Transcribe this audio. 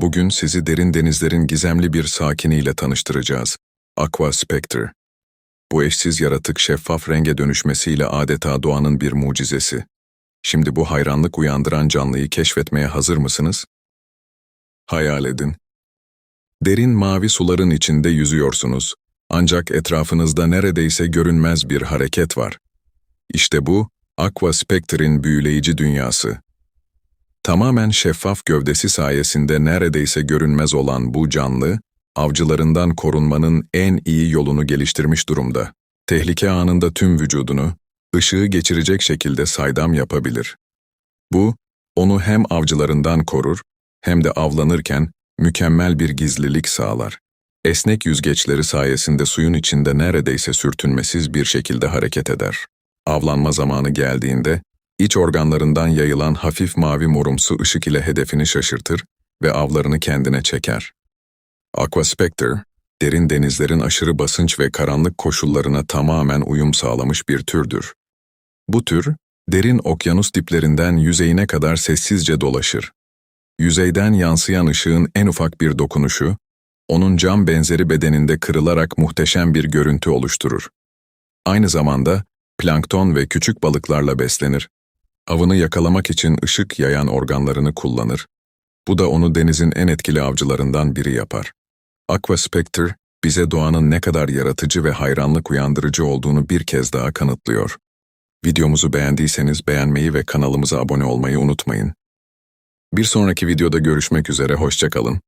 Bugün sizi derin denizlerin gizemli bir sakiniyle tanıştıracağız. Aqua Spectre. Bu eşsiz yaratık şeffaf renge dönüşmesiyle adeta doğanın bir mucizesi. Şimdi bu hayranlık uyandıran canlıyı keşfetmeye hazır mısınız? Hayal edin. Derin mavi suların içinde yüzüyorsunuz. Ancak etrafınızda neredeyse görünmez bir hareket var. İşte bu, Aqua Spectre'in büyüleyici dünyası. Tamamen şeffaf gövdesi sayesinde neredeyse görünmez olan bu canlı, avcılarından korunmanın en iyi yolunu geliştirmiş durumda. Tehlike anında tüm vücudunu, ışığı geçirecek şekilde saydam yapabilir. Bu, onu hem avcılarından korur, hem de avlanırken mükemmel bir gizlilik sağlar. Esnek yüzgeçleri sayesinde suyun içinde neredeyse sürtünmesiz bir şekilde hareket eder. Avlanma zamanı geldiğinde, iç organlarından yayılan hafif mavi morumsu ışık ile hedefini şaşırtır ve avlarını kendine çeker. Aqua Spectre, derin denizlerin aşırı basınç ve karanlık koşullarına tamamen uyum sağlamış bir türdür. Bu tür, derin okyanus diplerinden yüzeyine kadar sessizce dolaşır. Yüzeyden yansıyan ışığın en ufak bir dokunuşu, onun cam benzeri bedeninde kırılarak muhteşem bir görüntü oluşturur. Aynı zamanda plankton ve küçük balıklarla beslenir. Avını yakalamak için ışık yayan organlarını kullanır. Bu da onu denizin en etkili avcılarından biri yapar. Aqua Spectre, bize doğanın ne kadar yaratıcı ve hayranlık uyandırıcı olduğunu bir kez daha kanıtlıyor. Videomuzu beğendiyseniz beğenmeyi ve kanalımıza abone olmayı unutmayın. Bir sonraki videoda görüşmek üzere, hoşçakalın.